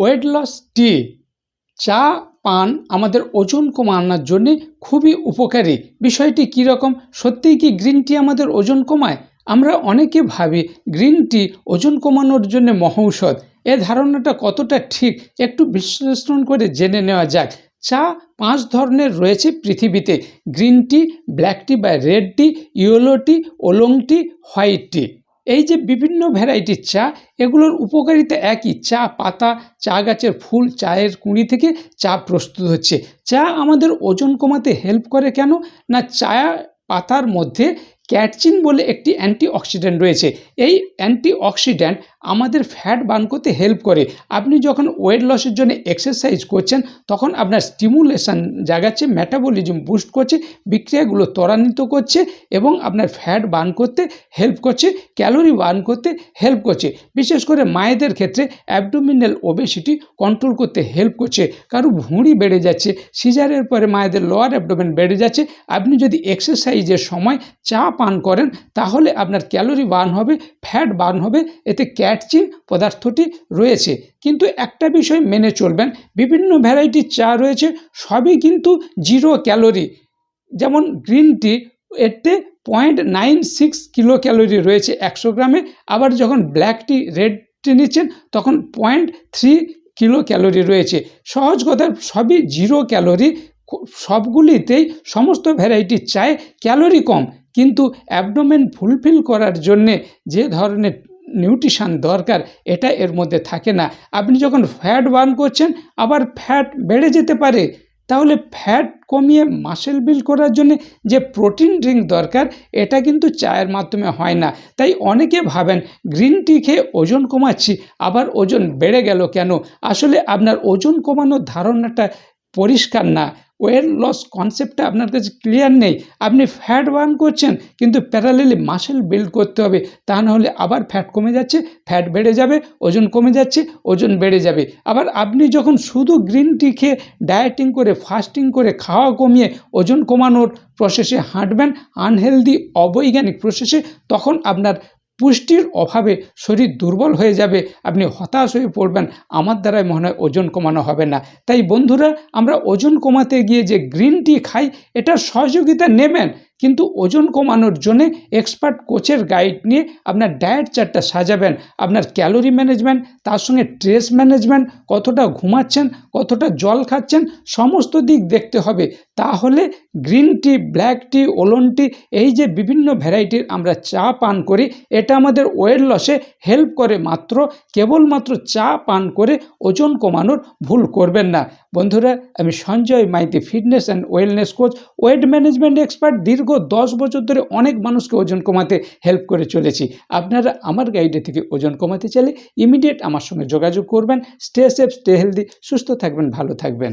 Weight loss টি চা, পান আমাদের ওজন কমানোর জন্য খুবই উপকারী। বিষয়টি কীরকম সত্যিই কি গ্রিন টি আমাদের ওজন কমায়? আমরা অনেকে ভাবি গ্রিন টি ওজন কমানোর জন্য মহৌষধ। এ ধারণাটা কতটা ঠিক? একটু বিশ্লেষণ করে জেনে নেওয়া যাক। চা পাঁচ ধরনের রয়েছে পৃথিবীতে। গ্রিন টি ব্ল্যাক টি বা red tea yellow tea oolong tea white tea এই যে বিভিন্ন ভ্যারাইটির চা, এগুলোর উপকারিতা একই। চা, পাতা, চা গাছের ফুল, চায়ের কুঁড়ি থেকে চা প্রস্তুত হচ্ছে। চা আমাদের ওজন কমাতে হেল্প করে কেন? না চা পাতার মধ্যে ক্যাটচিন বলে একটি অ্যান্টিঅক্সিডেন্ট রয়েছে। এই অ্যান্টিঅক্সিডেন্ট আমাদের ফ্যাট বার্ন করতে হেল্প করে। আপনি যখন ওয়েট লসের জন্য এক্সারসাইজ করছেন, তখন আপনার স্টিমুলেশন জাগাচ্ছে মেটাবলিজম বুস্ট করছে, বিক্রিয়াগুলো ত্বরান্বিত করছে এবং আপনার ফ্যাট বার্ন করতে হেল্প করছে ক্যালোরি বার্ন করতে হেল্প করছে। বিশেষ করে মায়েদের ক্ষেত্রে অ্যাবডোমিনাল ওবেসিটি কন্ট্রোল করতে হেল্প করছে। কারও ভুঁড়ি বেড়ে যাচ্ছে সিজারের পরে মায়েদের লোয়ার অ্যাবডোমেন বেড়ে যাচ্ছে। আপনি যদি এক্সারসাইজের সময় চা পান করেন, তাহলে আপনার ক্যালোরি বার্ন হবে ফ্যাট বার্ন হবে, এতে ক্যাটচিন পদার্থটি রয়েছে। কিন্তু একটা বিষয় মেনে চলবেন, বিভিন্ন ভ্যারাইটির চা রয়েছে, সবই কিন্তু জিরো ক্যালোরি। যেমন গ্রিন টি, এতে point nine six kilo calorie রয়েছে একশো গ্রামে, আবার যখন ব্ল্যাক টি, রেড টি নিচ্ছেন, তখন পয়েন্ট থ্রি কিলো ক্যালোরি রয়েছে। সহজ কথা, সবই জিরো ক্যালোরি সবগুলিতেই সমস্ত ভ্যারাইটির চায় ক্যালোরি কম। কিন্তু অ্যাবডোমেন ফুলফিল করার জন্যে যে ধরনের নিউট্রিশান দরকার, এটা এর মধ্যে থাকে না। আপনি যখন ফ্যাট বার্ন করছেন, আবার ফ্যাট বেড়ে যেতে পারে। তাহলে ফ্যাট কমিয়ে মাসেল বিল্ড করার জন্য যে প্রোটিন ড্রিঙ্ক দরকার, এটা কিন্তু চায়ের মাধ্যমে হয় না। তাই অনেকে ভাবেন গ্রিন টি খেয়ে ওজন কমাচ্ছি, আবার ওজন বেড়ে গেল কেন? আসলে আপনার ওজন কমানোর ধারণাটা পরিষ্কার না। ওয়েট লস কনসেপ্টটা আপনার কাছে ক্লিয়ার নেই। আপনি ফ্যাট বার্ন করছেন, কিন্তু প্যারালেলি মাসেল বিল্ড করতে হবে। তা নাহলে আবার ফ্যাট কমে যাচ্ছে ফ্যাট বেড়ে যাবে, ওজন কমে যাচ্ছে, ওজন বেড়ে যাবে। আবার আপনি যখন শুধু গ্রিন টি খেয়ে ডায়েটিং করে ফাস্টিং করে, খাওয়া কমিয়ে ওজন কমানোর প্রসেসে হাঁটবেন আনহেলদি অবৈজ্ঞানিক প্রসেসে তখন আপনার পুষ্টির অভাবে শরীর দুর্বল হয়ে যাবে, আপনি হতাশ হয়ে পড়বেন, আমার দ্বারাই মনে হয় ওজন কমানো হবে না। তাই বন্ধুরা, আমরা ওজন কমাতে গিয়ে যে গ্রিন টি খাই, এটার সহযোগিতা নেবেন। কিন্তু ওজন কমানোর জন্যে এক্সপার্ট কোচের গাইড নিয়ে আপনার ডায়েট চার্টটা সাজাবেন, আপনার ক্যালোরি ম্যানেজমেন্ট তার সঙ্গে স্ট্রেস ম্যানেজমেন্ট কতটা ঘুমাচ্ছেন, কতটা জল খাচ্ছেন, সমস্ত দিক দেখতে হবে। তাহলে গ্রিন টি ব্ল্যাক টি ওলন টি এই যে বিভিন্ন ভ্যারাইটির আমরা চা পান করি, এটা আমাদের ওয়েট লসে হেল্প করে মাত্র, কেবলমাত্র চা পান করে ওজন কমানোর ভুল করবেন না। বন্ধুরা, আমি Sanjay Maiti fitness and wellness coach weight management expert দীর্ঘ দশ বছর ধরে অনেক মানুষকে ওজন কমাতে হেল্প করে চলেছি। আপনারা আমার গাইডে থেকে ওজন কমাতে চাইলে ইমিডিয়েট আমার সঙ্গে যোগাযোগ করবেন। স্টে সেফ স্টে হেলদি সুস্থ থাকবেন, ভালো থাকবেন।